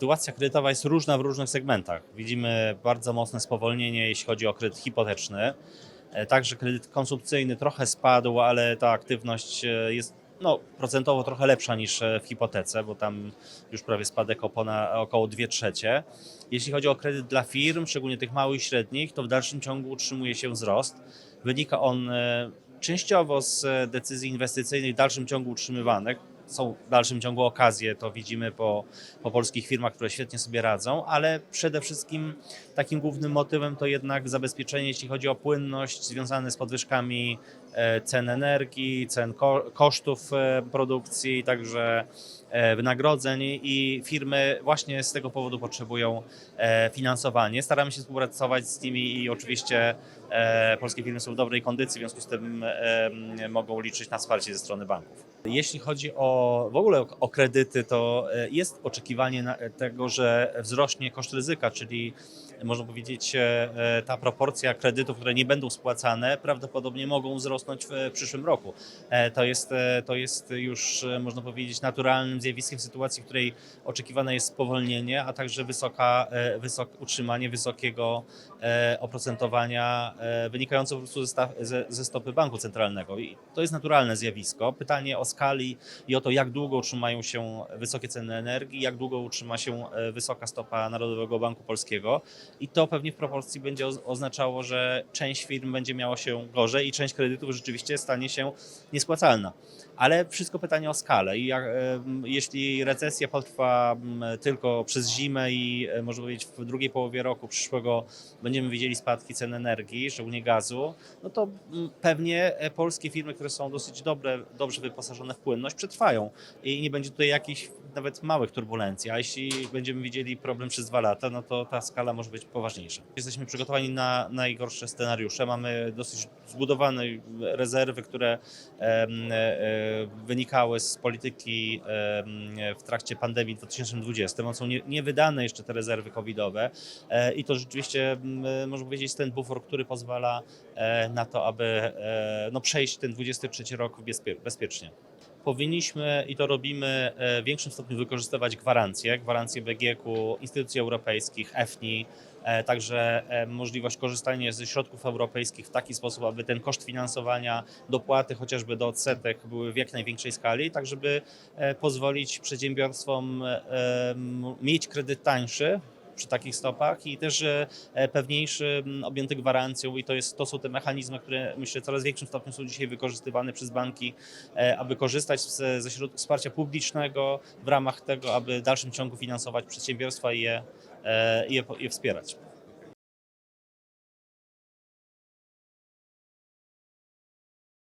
sytuacja kredytowa jest różna w różnych segmentach. Widzimy bardzo mocne spowolnienie, jeśli chodzi o kredyt hipoteczny. E, Także kredyt konsumpcyjny trochę spadł, ale ta aktywność e, jest no, procentowo trochę lepsza niż e, w hipotece, bo tam już prawie spadek o pona, około 2 trzecie. Jeśli chodzi o kredyt dla firm, szczególnie tych małych i średnich, to w dalszym ciągu utrzymuje się wzrost. Wynika on częściowo z decyzji inwestycyjnych w dalszym ciągu utrzymywanych. Są w dalszym ciągu okazje, to widzimy po, po polskich firmach, które świetnie sobie radzą, ale przede wszystkim takim głównym motywem to jednak zabezpieczenie, jeśli chodzi o płynność związane z podwyżkami e, cen energii, cen ko- kosztów e, produkcji, także e, wynagrodzeń i firmy właśnie z tego powodu potrzebują finansowanie. Staramy się współpracować z nimi i oczywiście polskie firmy są w dobrej kondycji, w związku z tym mogą liczyć na wsparcie ze strony banków. Jeśli chodzi o w ogóle o, kredyty, to e, jest oczekiwanie na, tego, że wzrośnie koszt ryzyka, czyli można powiedzieć, e, e, ta proporcja kredytów, które nie będą spłacane, prawdopodobnie mogą wzrosnąć w e, przyszłym roku. E, To jest, e, to jest już, e, można powiedzieć, naturalnym zjawiskiem w sytuacji, w której oczekiwane jest spowolnienie, a także wysoka, e, wysok, utrzymanie wysokiego e, oprocentowania e, wynikające po prostu ze, ze stopy banku centralnego. I to jest naturalne zjawisko. Pytanie o skali i o to, jak długo utrzymają się wysokie ceny energii, jak długo utrzyma się e, wysoka stopa Narodowego Banku Polskiego. I to pewnie w proporcji będzie oz- oznaczało, że część firm będzie miało się gorzej i część kredytów rzeczywiście stanie się niespłacalna. Ale wszystko pytanie o skalę. I jak, jeśli recesja potrwa tylko przez zimę i e, można powiedzieć w drugiej połowie roku przyszłego będziemy widzieli spadki cen energii, szczególnie gazu, no to pewnie e, polskie firmy, które są dosyć dobre, dobrze wyposażone w płynność, przetrwają i nie będzie tutaj jakichś nawet małych turbulencji. A jeśli będziemy widzieli problem przez dwa lata, no to ta skala może być poważniejsza. Jesteśmy przygotowani na najgorsze scenariusze. Mamy dosyć zbudowane rezerwy, które em, e, wynikały z polityki w trakcie pandemii w 2020. One są nie, niewydane jeszcze te rezerwy covidowe e, i to rzeczywiście, można powiedzieć, ten bufor, który pozwala e, na to, aby e, no, przejść ten 23 rok bezpie- bezpiecznie powinniśmy i to robimy e, w większym stopniu wykorzystywać gwarancje, gwarancje BGK-u, instytucji europejskich, EFNI, e, także e, możliwość korzystania ze środków europejskich w taki sposób, aby ten koszt finansowania, dopłaty chociażby do odsetek były w jak największej skali, tak żeby pozwolić przedsiębiorstwom mieć kredyt tańszy, przy takich stopach i też e, pewniejszy, m, objęty gwarancją i to, jest, to są te mechanizmy, które myślę w coraz większym stopniu są dzisiaj wykorzystywane przez banki, e, aby korzystać z, ze środków wsparcia publicznego w ramach tego, aby w dalszym ciągu finansować przedsiębiorstwa i je, e, je, je wspierać.